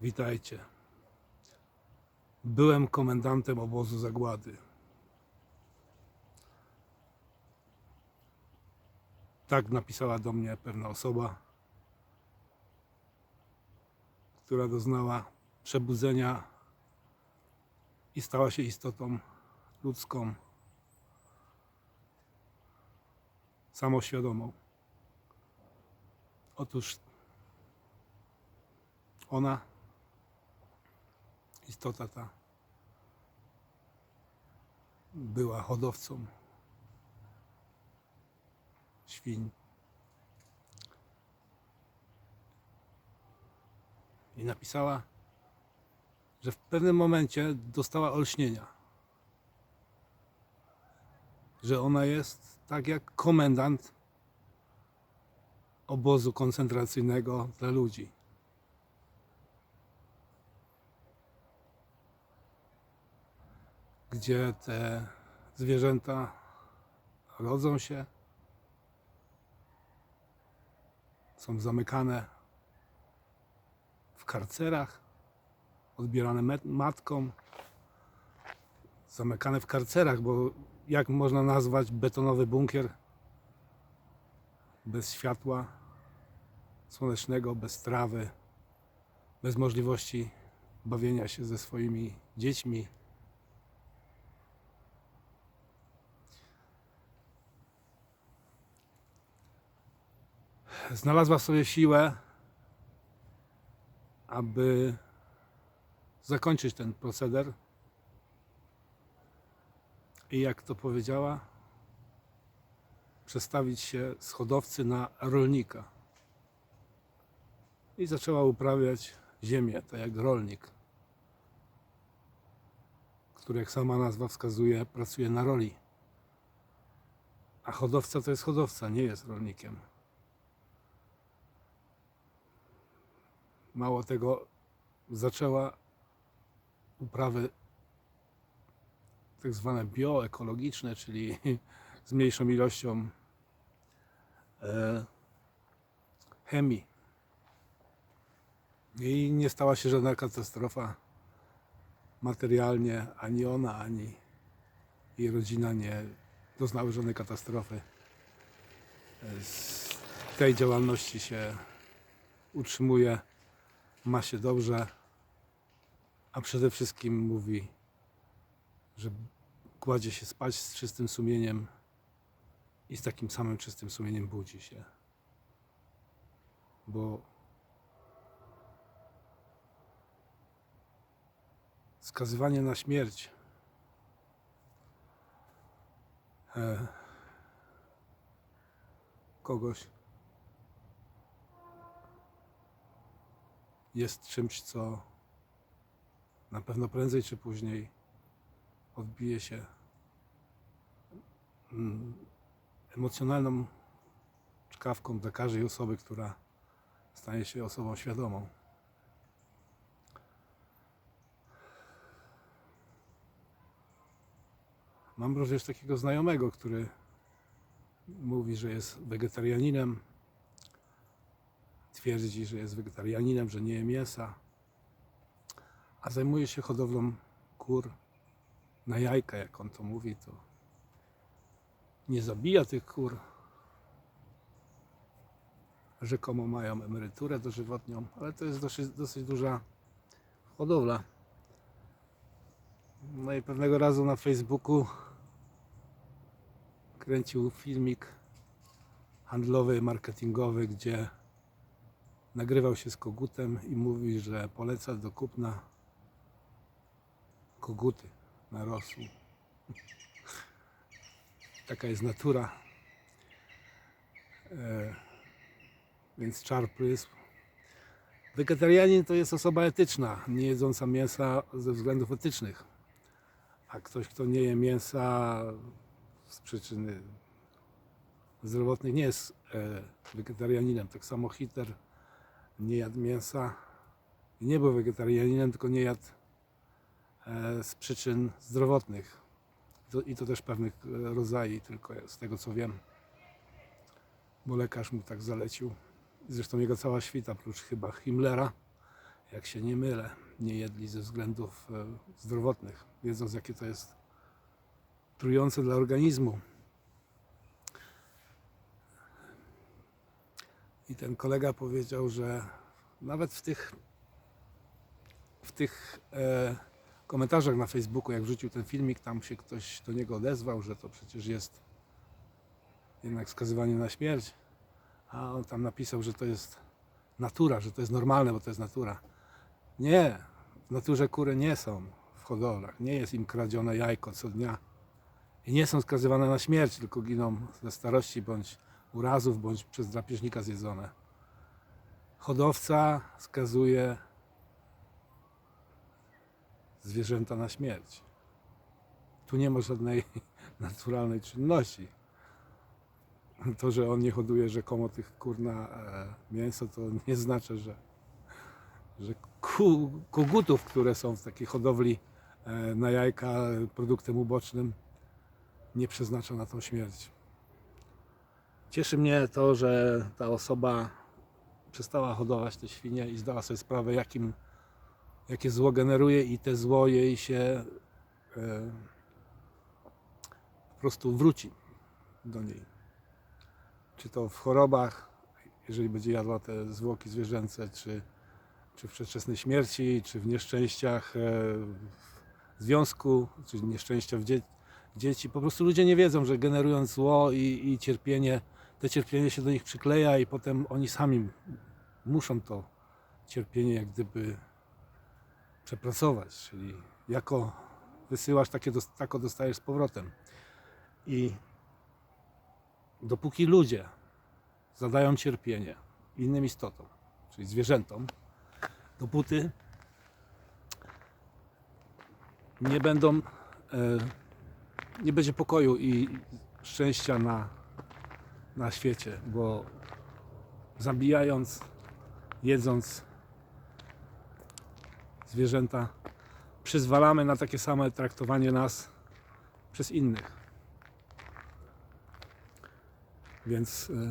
Witajcie. Byłem komendantem obozu zagłady. Tak napisała do mnie pewna osoba, która doznała przebudzenia i stała się istotą ludzką, samoświadomą. Otóż ona, istota ta, była hodowcą świń. I napisała, że w pewnym momencie dostała olśnienia. Że ona jest tak jak komendant obozu koncentracyjnego dla ludzi. Gdzie te zwierzęta rodzą się, są zamykane w karcerach, odbierane matkom, zamykane w karcerach, bo jak można nazwać betonowy bunkier bez światła słonecznego, bez trawy, bez możliwości bawienia się ze swoimi dziećmi. Znalazła w sobie siłę, aby zakończyć ten proceder. I jak to powiedziała, przestawić się z hodowcy na rolnika. I zaczęła uprawiać ziemię, tak jak rolnik, który, jak sama nazwa wskazuje, pracuje na roli. A hodowca to jest hodowca, nie jest rolnikiem. Mało tego, zaczęła uprawy tak zwane bioekologiczne, czyli z mniejszą ilością e, chemii. I nie stała się żadna katastrofa materialnie, ani ona, ani jej rodzina nie doznały żadnej katastrofy. E, Z tej działalności się utrzymuje, ma się dobrze, a przede wszystkim mówi, że kładzie się spać z czystym sumieniem i z takim samym czystym sumieniem budzi się. Bo skazywanie na śmierć e, kogoś jest czymś, co na pewno prędzej czy później odbije się mm, emocjonalną czkawką dla każdej osoby, która stanie się osobą świadomą. Mam również takiego znajomego, który mówi, że jest wegetarianinem. Twierdzi, że jest wegetarianinem, że nie je mięsa, a zajmuje się hodowlą kur na jajka, jak on to mówi, to nie zabija tych kur. Rzekomo mają emeryturę dożywotnią, ale to jest dosyć, dosyć duża hodowla. No i pewnego razu na Facebooku kręcił filmik handlowy, marketingowy, gdzie nagrywał się z kogutem i mówi, że poleca do kupna koguty na rosół. Taka jest natura. E, więc czar prysł. Wegetarianin to jest osoba etyczna, nie jedząca mięsa ze względów etycznych. A ktoś, kto nie je mięsa z przyczyny zdrowotnych, nie jest e, wegetarianinem. Tak samo Hitler nie jadł mięsa i nie był wegetarianinem, tylko nie jadł e, z przyczyn zdrowotnych. I to też pewnych e, rodzajów, tylko z tego co wiem. Bo lekarz mu tak zalecił. Zresztą jego cała świta, oprócz chyba Himmlera, jak się nie mylę, nie jedli ze względów e, zdrowotnych, wiedząc jakie to jest trujące dla organizmu. I ten kolega powiedział, że nawet w tych w tych e, komentarzach na Facebooku, jak wrzucił ten filmik, tam się ktoś do niego odezwał, że to przecież jest jednak skazywanie na śmierć. A on tam napisał, że to jest natura, że to jest normalne, bo to jest natura. Nie, w naturze kury nie są w hodowlach. Nie jest im kradzione jajko co dnia. I nie są skazywane na śmierć, tylko giną ze starości bądź urazów, bądź przez drapieżnika zjedzone. Hodowca skazuje zwierzęta na śmierć. Tu nie ma żadnej naturalnej czynności. To, że on nie hoduje rzekomo tych kur na e, mięso, to nie znaczy, że, że kogutów, które są w takiej hodowli e, na jajka produktem ubocznym, nie przeznacza na tą śmierć. Cieszy mnie to, że ta osoba przestała hodować te świnie i zdała sobie sprawę, jakim, jakie zło generuje i te zło jej się e, po prostu wróci do niej. Czy to w chorobach, jeżeli będzie jadła te zwłoki zwierzęce, czy, czy w przedwczesnej śmierci, czy w nieszczęściach e, w związku, czy nieszczęścia w dzie- dzieci. Po prostu ludzie nie wiedzą, że generując zło i, i cierpienie, te cierpienie się do nich przykleja i potem oni sami muszą to cierpienie jak gdyby przepracować, czyli jako wysyłasz, takie tako dostajesz z powrotem. I dopóki ludzie zadają cierpienie innym istotom, czyli zwierzętom, dopóty nie będą, e, nie będzie pokoju i szczęścia na, na świecie, bo zabijając, jedząc zwierzęta, przyzwalamy na takie same traktowanie nas przez innych. Więc y,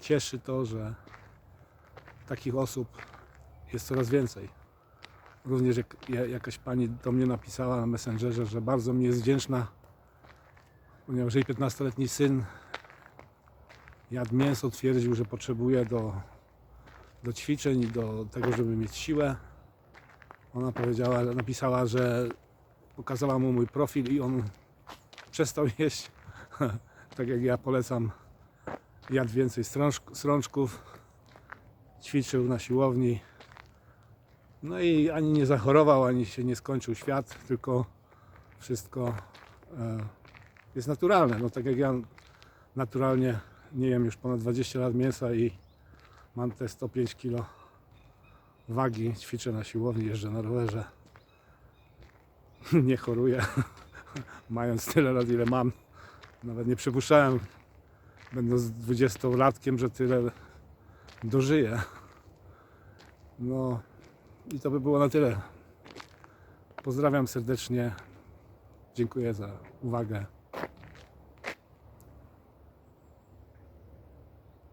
cieszy to, że takich osób jest coraz więcej. Również jak, ja- jakaś pani do mnie napisała na Messengerze, że bardzo mi jest wdzięczna, ponieważ jej 15-letni syn jadł mięso, twierdził, że potrzebuje do, do ćwiczeń i do tego, żeby mieć siłę. Ona powiedziała, napisała, że pokazała mu mój profil i on przestał jeść tak jak ja polecam, jadł więcej strączków, ćwiczył na siłowni. No i ani nie zachorował, ani się nie skończył świat, tylko wszystko e, jest naturalne. No tak jak ja naturalnie nie jem już ponad 20 lat mięsa i mam te 105 kg wagi, ćwiczę na siłowni, jeżdżę na rowerze. nie choruję, mając tyle lat ile mam. Nawet nie przypuszczałem, będąc 20-latkiem, że tyle dożyję. No i to by było na tyle. Pozdrawiam serdecznie. Dziękuję za uwagę.